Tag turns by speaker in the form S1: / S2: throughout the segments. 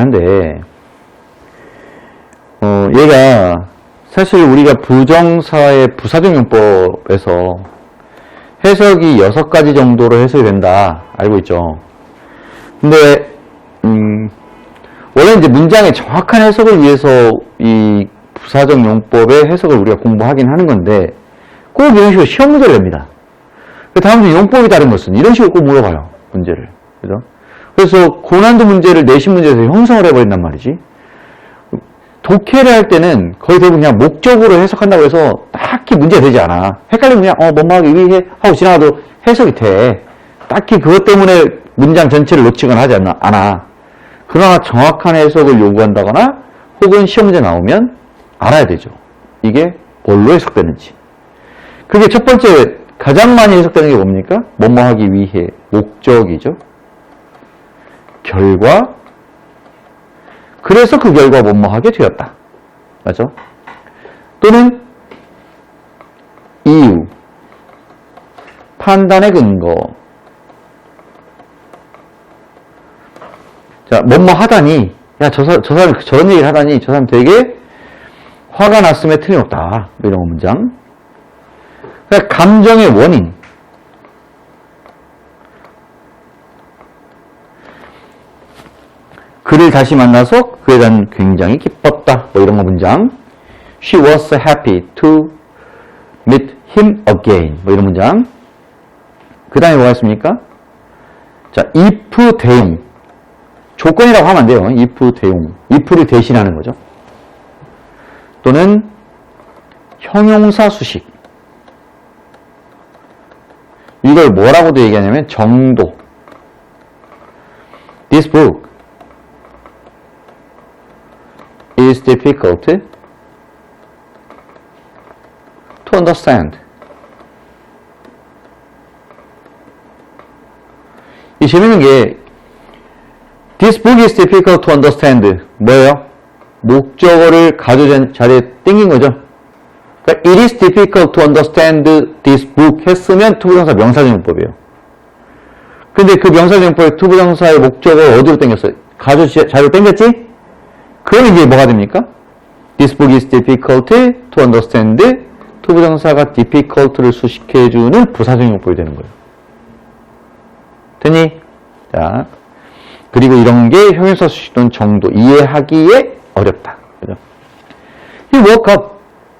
S1: 한데, 어, 얘가 사실 우리가 부정사의 부사적용법에서 해석이 여섯 가지 정도로 해석이 된다. 알고 있죠? 근데, 음, 원래 이제 문장의 정확한 해석을 위해서 이 부사적 용법의 해석을 우리가 공부하긴 하는 건데, 꼭 이런 식으로 시험 문제를 냅니다. 그 다음 주 용법이 다른 것은 이런 식으로 꼭 물어봐요. 문제를. 그죠? 그래서 고난도 문제를 내신 문제에서 형성을 해버린단 말이지. 독해를 할 때는 거의 대부분 그냥 목적으로 해석한다고 해서 딱히 문제가 되지 않아. 헷갈리면 그냥, 어, 뭐뭐하기 위해 하고 지나가도 해석이 돼. 딱히 그것 때문에 문장 전체를 놓치거나 하지. 않아. 그러나 정확한 해석을 요구한다거나 혹은 시험 문제 나오면 알아야 되죠. 이게 뭘로 해석되는지. 그게 첫 번째 가장 많이 해석되는 게 뭡니까? 뭐뭐 하기 위해 목적이죠. 결과 그래서 그 결과 뭐뭐 하게 되었다. 맞죠? 또는 이유 판단의 근거 자, 뭐뭐 하다니 야, 저, 사, 저 사람이 저런 얘기를 하다니 저 사람 되게 화가 났음에 틀림없다. 뭐 이런 거 문장 그러니까 감정의 원인. 그를 다시 만나서 그에 대한 굉장히 기뻤다. 뭐 이런 거 문장. She was happy to meet him again. 뭐 이런 문장. 그 다음에 뭐가 있습니까? 자, if 대용. 조건이라고 하면 안 돼요. if 대용. if를 대신하는 거죠. 또는 형용사 수식. 이걸 뭐라고도 얘기하냐면 정도. This book is difficult to understand. 이 재밌는 게 This book is difficult to understand. 뭐예요? 목적어를 가져온 자리에 땡긴 거죠. 그러니까 it is difficult to understand this book 했으면 투부정사 명사정용법이에요. 근데 그 명사정용법의 투부정사의 목적어 어디로 땡겼어요? 가져 자리로 땡겼지? 그럼 이게 뭐가 됩니까? This book is difficult to understand. 투부정사가 difficult를 수식해주는 부사정용법이 되는 거예요. 됐니? 자. 그리고 이런 게 형용사 수식도는 정도, 이해하기에 어렵다. 그죠? He woke up.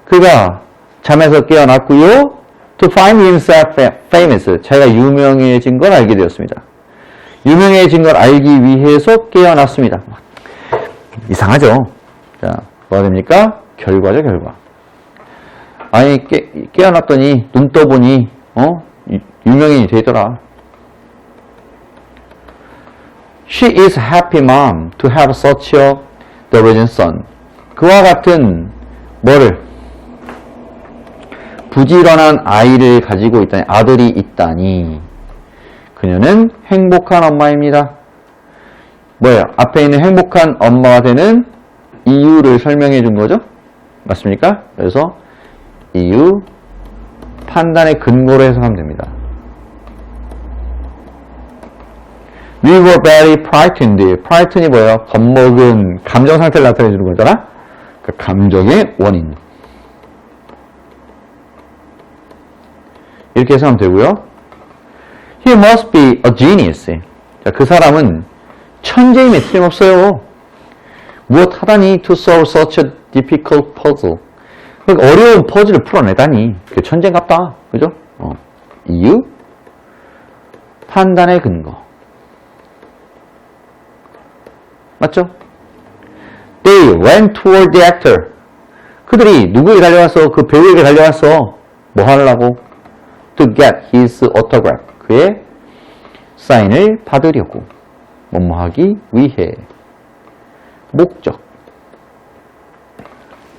S1: 그가 잠에서 깨어났고요. To find himself famous. 자기가 유명해진 걸 알게 되었습니다. 유명해진 걸 알기 위해서 깨어났습니다. 이상하죠? 자, 뭐가 됩니까? 결과죠, 결과. 아니, 깨, 깨어났더니, 눈 떠보니, 어? 유- 유명인이 되더라. She is happy mom to have such a diligent son. 그와 같은 뭐를 부지런한 아이를 가지고 있다니 아들이 있다니 그녀는 행복한 엄마입니다. 뭐예요? 앞에 있는 행복한 엄마가 되는 이유를 설명해 준 거죠? 맞습니까? 그래서 이유 판단의 근거로 해석하면 됩니다. We were very frightened. frighten이 뭐예요? 겁먹은 감정 상태를 나타내 주는 거잖아? 그 감정의 원인. 이렇게 해석하면 되고요. He must be a genius. 자, 그 사람은 천재임에 틀림없어요. 무엇 하다니 to solve such a difficult puzzle. 그러니까 어려운 퍼즐을 풀어내다니. 그 천재인갑다. 그죠? 어. 이유? 판단의 근거. 맞죠? They ran toward the actor. 그들이 누구에게 달려와서 그 배우에게 달려와서 뭐 하려고? To get his autograph. 그의 사인을 받으려고. 뭐뭐 하기 위해. 목적.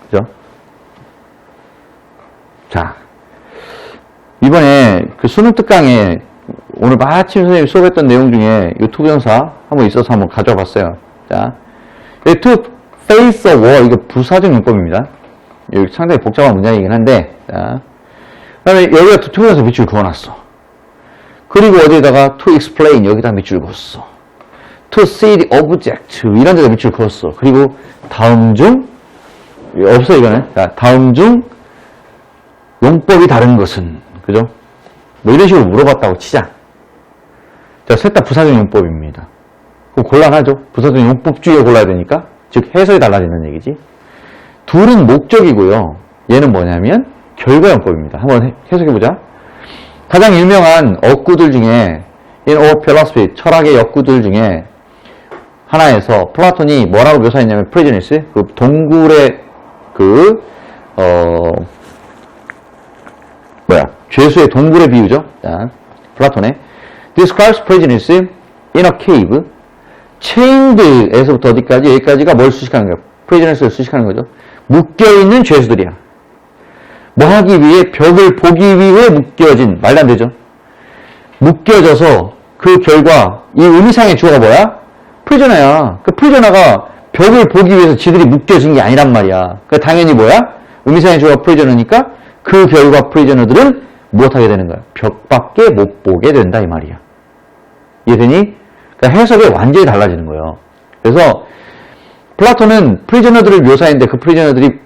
S1: 그죠? 자. 이번에 그 수능 특강에 오늘 마침 선생님이 수업했던 내용 중에 유튜브 영사 한번 있어서 한번 가져와 봤어요. 자. to face a war, 이거 부사적 용법입니다. 여기 상당히 복잡한 문장이긴 한데, 자. 그 다음에 여기가 투명에서 밑줄 그어놨어. 그리고 어디에다가 to explain, 여기다 밑줄 그었어. To see the object 이런 데다 밑줄 그었어. 그리고 다음 중 없어 이거는. 자, 다음 중 용법이 다른 것은 그죠? 뭐 이런 식으로 물어봤다고 치자. 자, 셋 다 부사적 용법입니다. 그럼 곤란하죠? 부사적 용법주의에 골라야 되니까. 즉, 해석이 달라지는 얘기지. 둘은 목적이고요. 얘는 뭐냐면 결과 용법입니다. 한번 해- 해석해보자. 가장 유명한 어구들 중에 in all philosophy, 철학의 역구들 중에 하나에서 플라톤이 뭐라고 묘사했냐면 프리즈니스, 그 동굴의 그, 어, 뭐야, 죄수의 동굴의 비유죠. 자, 플라톤의 describes prisoners in a cave. chained에서부터 어디까지? 여기까지가 뭘 수식하는 거야? prisoners를 수식하는 거죠. 묶여 있는 죄수들이야. 뭐 하기 위해 벽을 보기 위해 묶여진 말도 안 되죠. 묶여져서 그 결과 이 의미상의 주어가 뭐야? 프리저너야. 그 프리저너가 벽을 보기 위해서 지들이 묶여진 게 아니란 말이야. 그 당연히 뭐야? 의미상의 주어가 프리저너니까 그 결과 프리저너들은 무엇하게 되는 거야? 벽밖에 못 보게 된다 이 말이야. 이해되니? 그러니까 해석이 완전히 달라지는 거예요. 그래서 플라톤은 프리저너들을 묘사했는데 그 프리저너들이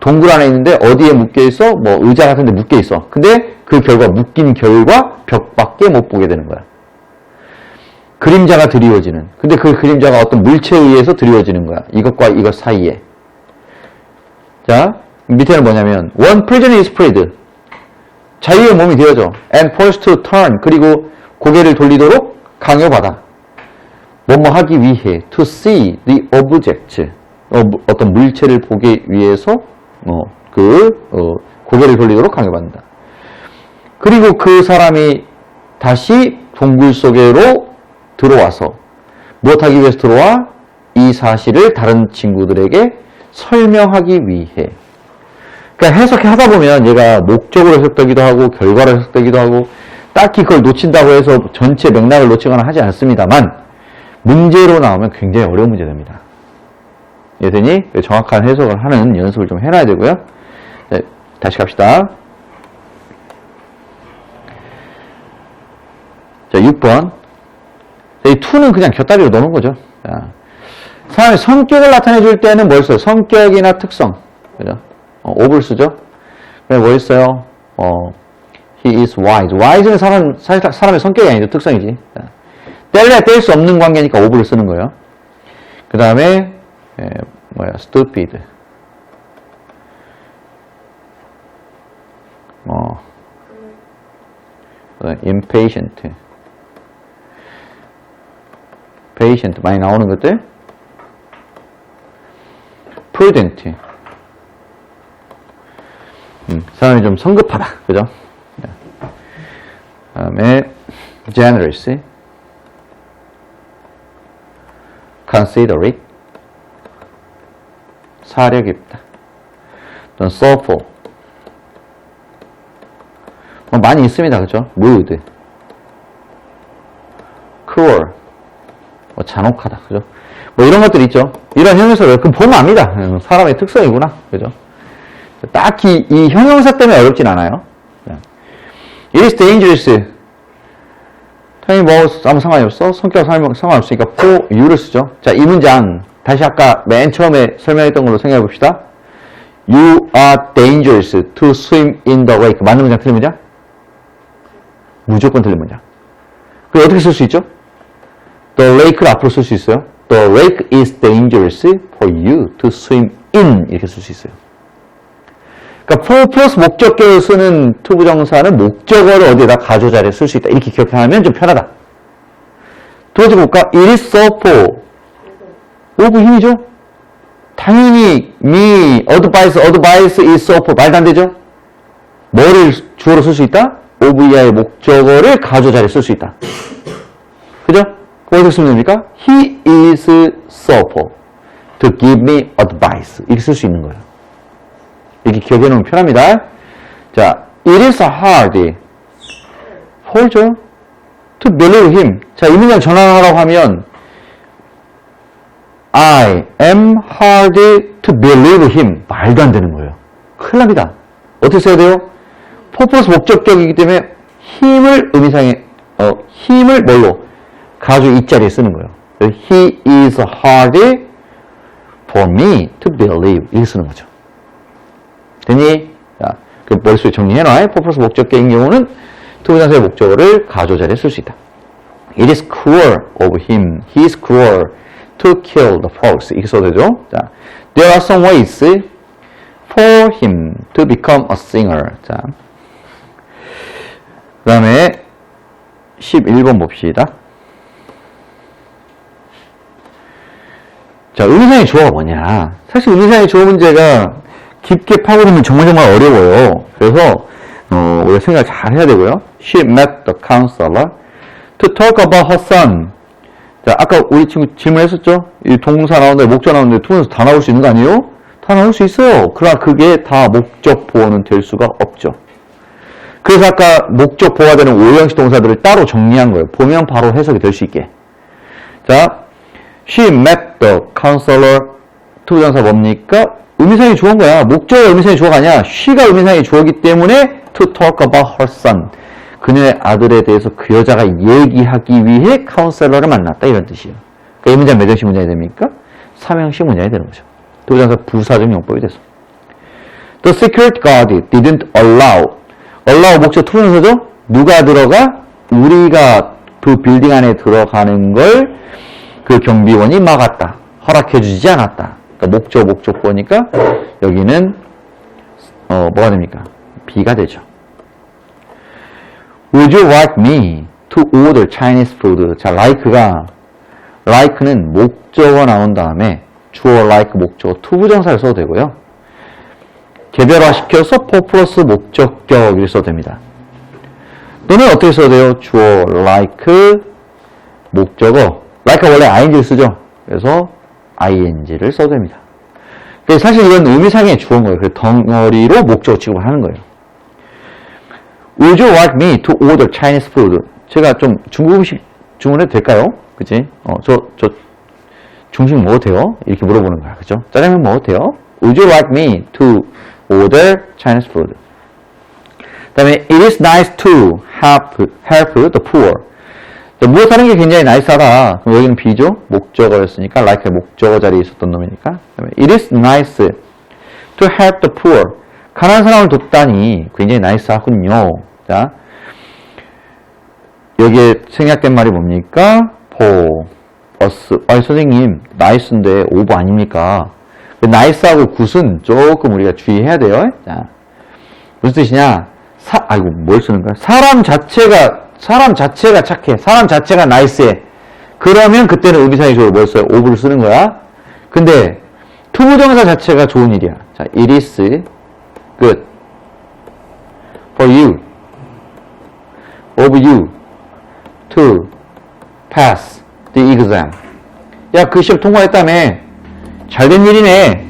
S1: 동굴 안에 있는데 어디에 묶여 있어? 뭐 의자 같은 데 묶여 있어. 근데 그 결과 묶인 결과 벽밖에 못 보게 되는 거야. 그림자가 드리워지는. 근데 그 그림자가 어떤 물체에 의해서 드리워지는 거야. 이것과 이것 사이에. 자, 밑에는 뭐냐면 one prisoner is freed. 자유의 몸이 되어져. and forced to turn. 그리고 고개를 돌리도록 강요받아. 뭐뭐 하기 위해 to see the object 어, 떤 물체를 보기 위해서 어, 그 어, 고개를 돌리도록 강요받는다. 그리고 그 사람이 다시 동굴 속으로 들어와서 무엇하기 위해서 들어와 이 사실을 다른 친구들에게 설명하기 위해. 그러니까 해석해 하다 보면 얘가 목적으로 해석되기도 하고 결과로 해석되기도 하고 딱히 그걸 놓친다고 해서 전체 맥락을 놓치거나 하지 않습니다만 문제로 나오면 굉장히 어려운 문제 됩니다. 이해되니? 정확한 해석을 하는 연습을 좀 해놔야 되고요. 네, 다시 갑시다. 자, 6번. 이 2는 그냥 곁다리로 넣는 거죠. 자, 사람의 성격을 나타내 줄 때는 뭘 써요? 성격이나 특성. 그죠? 어, 오브를 쓰죠? 그래, 뭐 있어요? 어, he is wise. wise는 사람, 사실 사람의 성격이 아니죠. 특성이지. 자, 뗄래야 뗄 수 없는 관계니까 오브를 쓰는 거예요. 그 다음에, 뭐야, stupid. 어, 그 impatient. Patient 많이 나오는 것들. prudent. 음, 사람이 좀 성급하다. 그죠? 네. 그 다음에 generous. considerate. 사려 깊다. 또는 soulful. 뭐 많이 있습니다. 그죠? rude. cruel. 뭐 잔혹하다. 그죠? 뭐 이런 것들 있죠. 이런 형용사를 그럼 보면 압니다. 음, 사람의 특성이구나. 그죠? 딱히 이 형용사 때문에 어렵진 않아요. It is dangerous. 당연히 뭐 아무 상관이 없어. 성격 상관없으니까 for you를 쓰죠. 자, 이 문장 다시 아까 맨 처음에 설명했던 걸로 생각해 봅시다. You are dangerous to swim in the lake. 맞는 문장, 틀린 문장? 무조건 틀린 문장. 그럼 어떻게 쓸 수 있죠? The lake를 앞으로 쓸 수 있어요. The lake is dangerous for you to swim in. 이렇게 쓸 수 있어요. 그러니까 for 플러스 목적격을 쓰는 투부정사는 목적어를 어디에다 가조 자리에 쓸 수 있다. 이렇게 기억하면 좀 편하다. 두 번째 볼까? It is so for. 오브 힘이죠? 당연히 me, advice, advice is so for. 말도 안 되죠? 뭐를 주어로 쓸 수 있다? OVI의 목적어를 가조 자리에 쓸 수 있다. 그죠? 어떻게 쓰면 됩니까? He is so for to give me advice. 이렇게 쓸 수 있는 거예요. 이렇게 기억해 놓으면 편합니다. 자, it is hard for죠? to believe him. 자, 이 문장 전환하라고 하면 I am hard to believe him. 말도 안 되는 거예요. 큰일 납니다. 어떻게 써야 돼요? 포플러스 목적격이기 때문에 힘을 의미상에 어, 힘을 뭘로? 가주 이 자리에 쓰는 거예요. He is hard for me to believe. 이렇게 쓰는 거죠. 되니? 자, 그 머릿속에 정리해놔. 퍼플러스 목적격인 경우는 투부정사의 목적어를 가조 자리에 쓸 수 있다. It is cruel of him. He is cruel to kill the fox. 이렇게 써도 되죠. 자, there are some ways for him to become a singer. 자, 그 다음에 11번 봅시다. 자, 의미상의 주어가 뭐냐. 사실 의미상의 주어 문제가 깊게 파고들면 정말 정말 어려워요. 그래서, 어, 우리가 생각을 잘 해야 되고요. She met the counselor to talk about her son. 자, 아까 우리 친구 질문했었죠? 이 동사 나오는데, 목적 나오는데, 투문에서 다 나올 수 있는 거 아니에요? 다 나올 수 있어요. 그러나 그게 다 목적 보호는 될 수가 없죠. 그래서 아까 목적 보호가 되는 오형식 동사들을 따로 정리한 거예요. 보면 바로 해석이 될 수 있게. 자, she met the counselor. 투부정사 뭡니까? 의미상의 주어인 거야. 목적이 의미상의 주어가 아니야. she가 의미상의 주어이기 때문에 to talk about her son. 그녀의 아들에 대해서 그 여자가 얘기하기 위해 카운셀러를 만났다. 이런 뜻이에요. 그러니까 이몇 형식 문장이 됩니까? 3형식 문장이 되는 거죠. 투부정사 부사적 용법이 돼서. The security guard didn't allow. allow 목적 투부정사죠? 누가 들어가? 우리가 그 빌딩 안에 들어가는 걸 그 경비원이 막았다. 허락해주지 않았다. 그러니까 목적, 목적 보니까 여기는 어, 뭐가 됩니까? B가 되죠. Would you like me to order Chinese food? 자, like가 like는 목적어 나온 다음에 주어 like 목적어 투부정사를 써도 되고요. 개별화시켜서 for 플러스 목적격 을 써도 됩니다. 또는 어떻게 써도 돼요? 주어 like 목적어 like가 원래 ing를 쓰죠. 그래서 ing를 써도 됩니다. 근데 사실 이건 의미상의 주어인 거예요. 그래서 덩어리로 목적어 취급을 하는 거예요. Would you like me to order Chinese food? 제가 좀 중국 음식 주문해도 될까요? 그치? 어, 저, 저, 중식 먹어도 돼요? 이렇게 물어보는 거야. 그죠? 짜장면 먹어도 돼요? Would you like me to order Chinese food? 그 다음에, it is nice to help, help the poor. 자, 무엇 하는 게 굉장히 나이스하다. 그럼 여기는 B죠? 목적어였으니까, like 목적어 자리에 있었던 놈이니까. 그 it is nice to help the poor. 가난한 사람을 돕다니 굉장히 나이스하군요. 자, 여기에 생략된 말이 뭡니까? for us. 아니, 선생님, 나이스인데 오브 아닙니까? 나이스하고 굿은 조금 우리가 주의해야 돼요. 자, 무슨 뜻이냐? 사, 아이고, 뭘 쓰는 거야? 사람 자체가, 사람 자체가 착해. 사람 자체가 나이스해. 그러면 그때는 주어를 뭘 써요? 오브를 쓰는 거야. 근데, 투부정사 자체가 좋은 일이야. 자, it is good for you, of you, to pass the exam. 야, 그 시험 통과했다며. 잘된 일이네.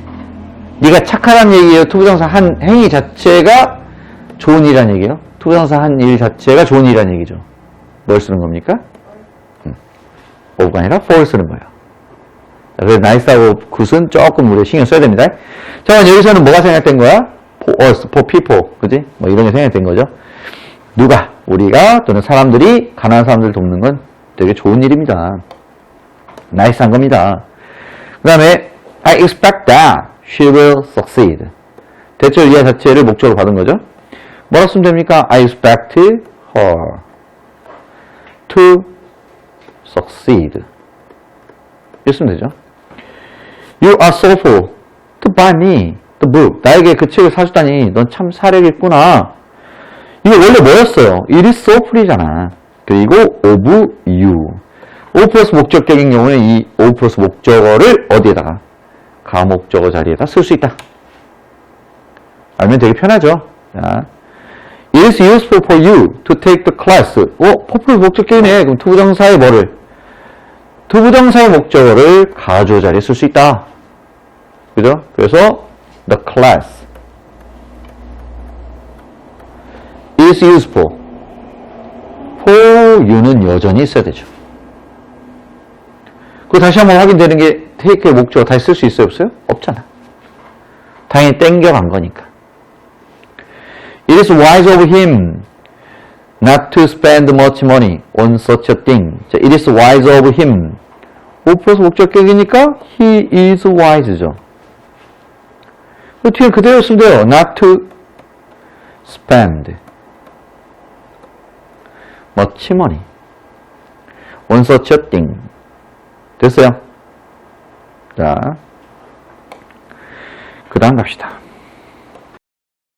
S1: 네가 착하다는 얘기예요. 투부정사 한 행위 자체가 좋은 일이라는 얘기예요. 투부정사 한 일 자체가 좋은 일이라는 얘기죠. 뭘 쓰는 겁니까? 음. of가 아니라 for 쓰는 거예요. 자, 그래서 nice하고 굿은 조금 우리가 신경 써야 됩니다. 자, 여기서는 뭐가 생략된 거야? for us, for people. 그지? 뭐 이런 게 생략된 거죠. 누가, 우리가 또는 사람들이 가난한 사람들을 돕는 건 되게 좋은 일입니다. 나이스한 겁니다. 그 다음에 I expect that she will succeed. 대체 이하 자체를 목적으로 받은 거죠. 뭐라 쓰면 됩니까? I expect her to succeed. 이렇게 되죠. You are so full to buy me the book. 나에게 그 책을 사주다니 넌 참 사력있구나. 이게 원래 뭐였어요? It is so full이잖아. 그리고 of you. O 플러스 목적격인 경우는 이 O 플러스 목적어를 어디에다가 가목적어 자리에다 쓸 수 있다. 알면 되게 편하죠. 자, is useful for you to take the class. 어, 퍼플 목적격이네. 그럼 투부정사의 뭐를? 투부정사의 목적어를 가조 자리에 쓸 수 있다. 그죠? 그래서 the class is useful for you는 여전히 있어야 되죠. 그 다시 한번 확인되는 게 take의 목적어 다시 쓸 수 있어요? 없어요? 없잖아. 당연히 땡겨간 거니까. It is wise of him not to spend much money on such a thing. 자, it is wise of him. 보호 플러스 목적격이니까 he is wise죠. 그 뒤에 그대로 쓰면 돼요. not to spend much money on such a thing. 됐어요? 자, 그 다음 갑시다.